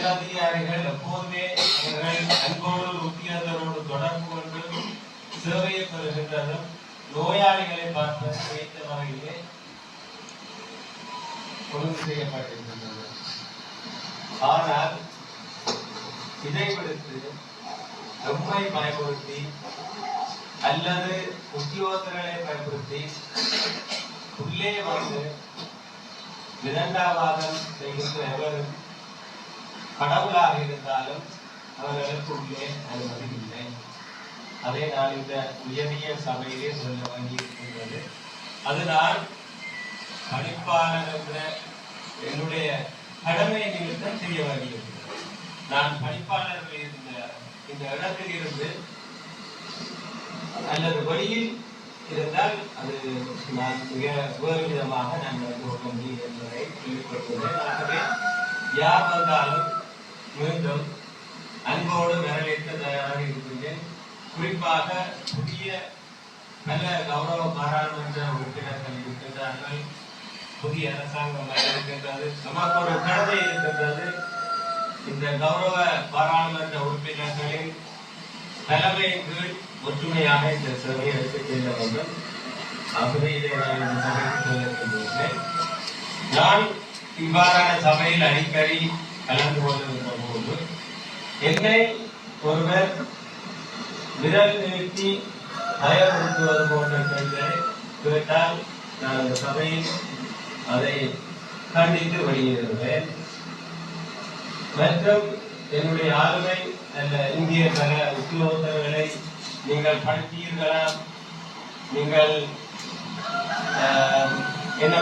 உயரதிகாரிகள் எப்போதுமே அவர்கள் அன்போடு உத்தியோகத்தரோடு தொடர்பு கொண்டு சேவையை பெறுகின்றதும் நோயாளிகளை பார்ப்பது வைத்த வகையிலே ஒழுங்கு செய்யப்பட்டிருக்கின்றது. ஆனால் இதை விடுத்து நம்மை பயன்படுத்தி அல்லது உத்தியோகத்தர்களை பயன்படுத்தி உள்ளே வந்து விதண்டாவாதம் செய்கின்ற கடவுளாக இருந்தாலும் அவர்களுக்கு உள்ளே அனுமதி இல்லை. அதை நான் இந்த உயரிய சபையிலே சொல்ல வேண்டியிருக்கின்றது. அதனால் பணிப்பாளர் என்ற என்னுடைய கடமை நிமித்தம் செய்ய வேண்டியிருக்கிறது. நான் படிப்பாளர்கள் இருந்த இந்த இடத்தில் இருந்து அல்லது வழியில் இருந்தால் அது நான் மிக வேறு விதமாக நான் நடந்து கொள்ள முடியும் என்பதை சொல்லிக்கொள்கிறேன் ஆகவே யார் வந்தாலும் மீண்டும் அன்போடு வரவேற்க தயாராக இருக்கின்றேன். குறிப்பாக புதிய நல்ல கௌரவ பாராளுமன்ற உறுப்பினர்கள் இருக்கின்றார்கள். புதிய அரசாங்கம் இருக்கின்றது. நமக்கு ஒரு கடமை இருக்கின்றது. இந்த கௌரவ பாராளுமன்ற உறுப்பினர்களின் தலைமையின் கீழ் ஒற்றுமையாக இந்த சபையை எடுத்துச் செல்ல வேண்டும். ஆகவே இதை நான் இந்த சபைக்கு சொல்ல நான் இவ்வாறான சபையில் அடிக்கடி கலந்து கொண்டிருந்த போது என்னை ஒருவர் விரல் நிறுத்தி பயப்படுத்துவது போன்ற கேள்விகளை கேட்டால் நான் அந்த சபையில் அதை கண்டித்து வருகிறேன். மற்றும் என்னுடைய ஆளுமை அல்ல இந்திய சக உத்தியோகத்தர்களை நீங்கள் படித்தீர்களா? நீங்கள் என்ன